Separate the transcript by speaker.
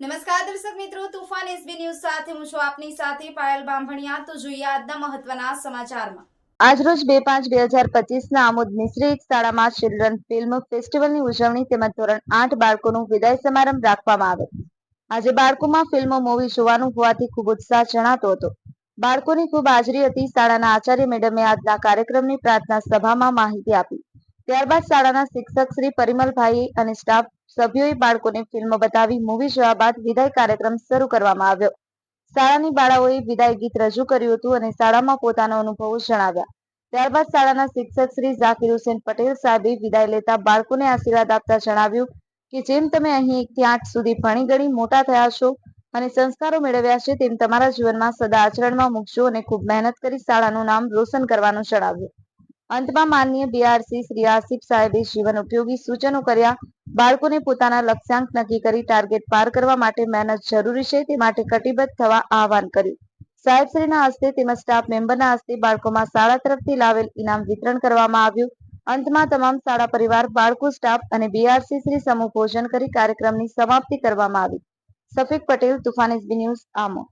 Speaker 1: નમસ્કાર દર્શક મિત્રો, તુફાન એસબી ન્યૂઝ સાથે હું છું આપની સાથે પાયલ બાંભણિયા. તો જોઈએ આજના મહત્વના સમાચારમાં.
Speaker 2: આજરોજ બે પાંચ બે હજાર પચીસના આમોદ મિશ્રી શાળામાં ચિલ્ડ્રન ફિલ્મ ફેસ્ટિવલની ઉજવણી તેમજ ધોરણ આઠ બાળકોનું વિદાય સમારંભ રાખવામાં આવે આજે બાળકોમાં ફિલ્મ મૂવી જોવાનું હોવાથી ખૂબ ઉત્સાહ જણાતો હતો. બાળકોની ખૂબ હાજરી હતી શાળાના આચાર્ય મેડમે આજના કાર્યક્રમની પ્રાર્થના સભામાં માહિતી આપી. ત્યારબાદ શાળાના શિક્ષક શ્રી પરિમલભાઈ અને સ્ટાફ સભ્યોએ બાળકોને ફિલ્મ બતાવી મૂવી જોયા બાદ વિદાય કાર્યક્રમ શરૂ કરવામાં આવ્યો. શાળાની બાળાઓએ વિદાય ગીત રજૂ કર્યું હતું અને શાળામાં પોતાના અનુભવો જણાવ્યા. ત્યારબાદ શાળાના શિક્ષક શ્રી ઝાકીર હુસેન પટેલ સાહેબે વિદાય લેતા બાળકોને આશીર્વાદ આપતા જણાવ્યું કે જેમ તમે અહીં એકથી આઠ સુધી ભણી ગણી મોટા થયા છો અને સંસ્કારો મેળવ્યા છે, તેમ તમારા જીવનમાં સદા આચરણમાં મૂકજો અને ખૂબ મહેનત કરી શાળાનું નામ રોશન કરવાનું જણાવ્યું. અંતમાં માનનીય બીઆરસી શ્રી આસિફ સાહેબે જીવન ઉપયોગી સૂચનો કર્યા, બાળકોને પોતાના લક્ષ્યાંક નક્કી કરી ટાર્ગેટ પાર કરવા માટે મહેનત જરૂરી છે તે માટે કટિબદ્ધ થવા આહવાન કર્યું. સાહેબશ્રીના હસ્તે તેમજ સ્ટાફ મેમ્બરના હસ્તે બાળકોમાં શાળા તરફથી લાવેલ ઇનામ વિતરણ કરવામાં આવ્યું. અંતમાં તમામ શાળા પરિવાર, બાળકો સ્ટાફ અને બીઆરસી શ્રી સમૂહ ભોજન કરી કાર્યક્રમની સમાપ્તિ કરવામાં આવી. Safiq Patel, Tufan SB news આમો